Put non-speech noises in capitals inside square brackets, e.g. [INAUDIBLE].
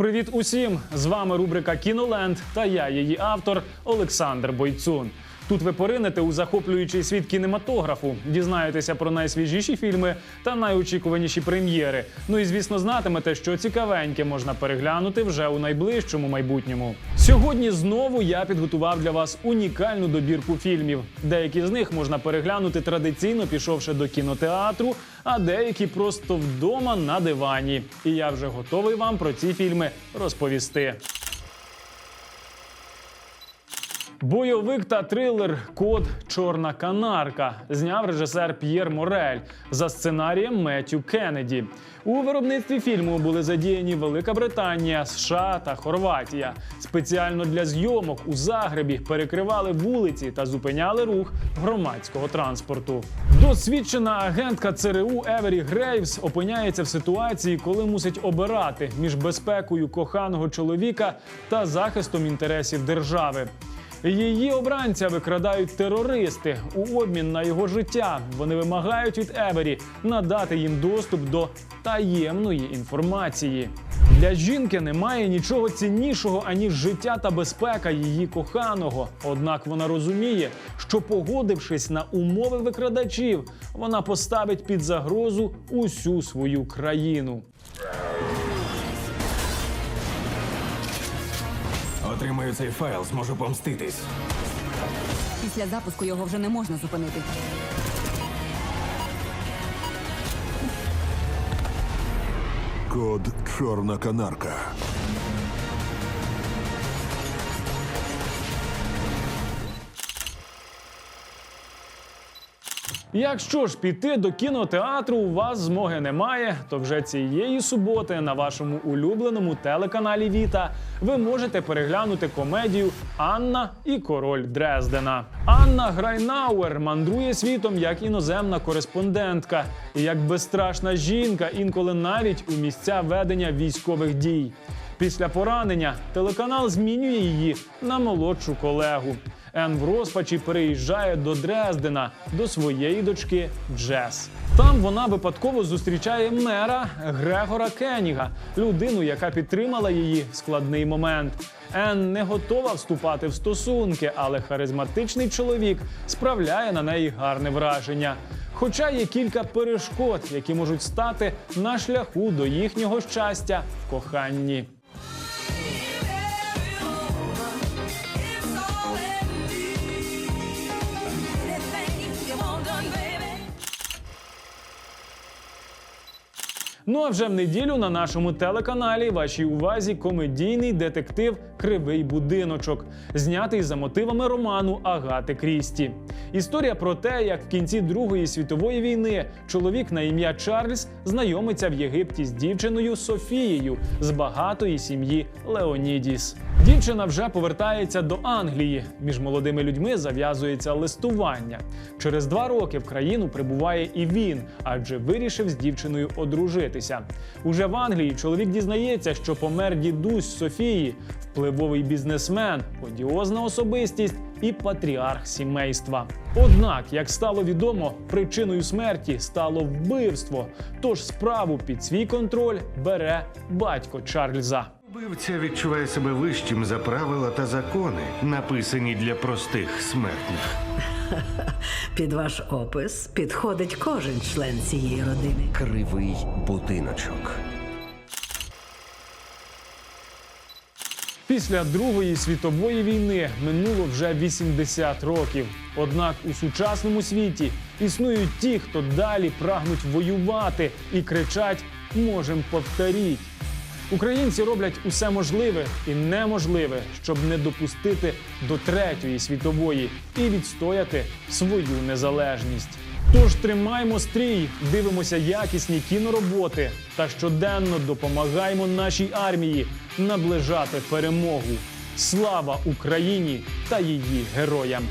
Привіт усім! З вами рубрика Кіноленд та я, її автор Олександр Бойцун. Тут ви поринете у захоплюючий світ кінематографу, дізнаєтеся про найсвіжіші фільми та найочікуваніші прем'єри. Ну і звісно, знатимете, що цікавеньке можна переглянути вже у найближчому майбутньому. Сьогодні знову я підготував для вас унікальну добірку фільмів. Деякі з них можна переглянути традиційно, пішовши до кінотеатру, а деякі просто вдома на дивані. І я вже готовий вам про ці фільми розповісти. Бойовик та трилер Код Чорна канарка зняв режисер П'єр Морель за сценарієм Меттю Кеннеді. У виробництві фільму були задіяні Велика Британія, США та Хорватія. Спеціально для зйомок у Загребі перекривали вулиці та зупиняли рух громадського транспорту. Досвідчена агентка ЦРУ Евері Грейвс опиняється в ситуації, коли мусить обирати між безпекою коханого чоловіка та захистом інтересів держави. Її обранця викрадають терористи у обмін на його життя. Вони вимагають від Евері надати їм доступ до таємної інформації. Для жінки немає нічого ціннішого аніж життя та безпека її коханого. Однак вона розуміє, що погодившись на умови викрадачів, вона поставить під загрозу усю свою країну. Отримаю цей файл, зможу помститись. Після запуску його вже не можна зупинити. Код Чорна канарка. Якщо ж піти до кінотеатру у вас змоги немає, то вже цієї суботи на вашому улюбленому телеканалі Віта ви можете переглянути комедію Анна і король Дрездена. Анна Грайнауер мандрує світом як іноземна кореспондентка як безстрашна жінка, інколи навіть у місця ведення військових дій. Після поранення телеканал змінює її на молодшу колегу. Ен в розпачі переїжджає до Дрездена до своєї дочки Джес. Там вона випадково зустрічає мера Грегора Кеніга, людину, яка підтримала її в складний момент. Ен не готова вступати в стосунки, але харизматичний чоловік справляє на неї гарне враження. Хоча є кілька перешкод, які можуть стати на шляху до їхнього щастя в коханні. Ну а вже в неділю на нашому телеканалі вашій увазі комедійний детектив Кривий будиночок, знятий за мотивами роману Агати Крісті. Історія про те, як в кінці Другої світової війни чоловік на ім'я Чарльз знайомиться в Єгипті з дівчиною Софією з багатої сім'ї Леонідіс. Дівчина вже повертається до Англії. Між молодими людьми зав'язується листування. Через два роки в країну прибуває і він, адже вирішив з дівчиною одружитися. Уже в Англії чоловік дізнається, що помер дідусь Софії, впливовий бізнесмен, одіозна особистість і патріарх сімейства. Однак, як стало відомо, причиною смерті стало вбивство. Тож справу під свій контроль бере батько Чарльза. Вбивця відчуває себе вищим за правила та закони, написані для простих смертних. [LAUGHS] Під ваш опис підходить кожен член цієї родини. Кривий будиночок. Після Другої світової війни минуло вже 80 років. Однак у сучасному світі існують ті, хто далі прагнуть воювати і кричать «Можем повторіть». Українці роблять усе можливе і неможливе, щоб не допустити до третьої світової і відстояти свою незалежність. Тож тримаймо стрій, дивимося якісні кінороботи та щоденно допомагаємо нашій армії наближати перемогу. Слава Україні та її героям!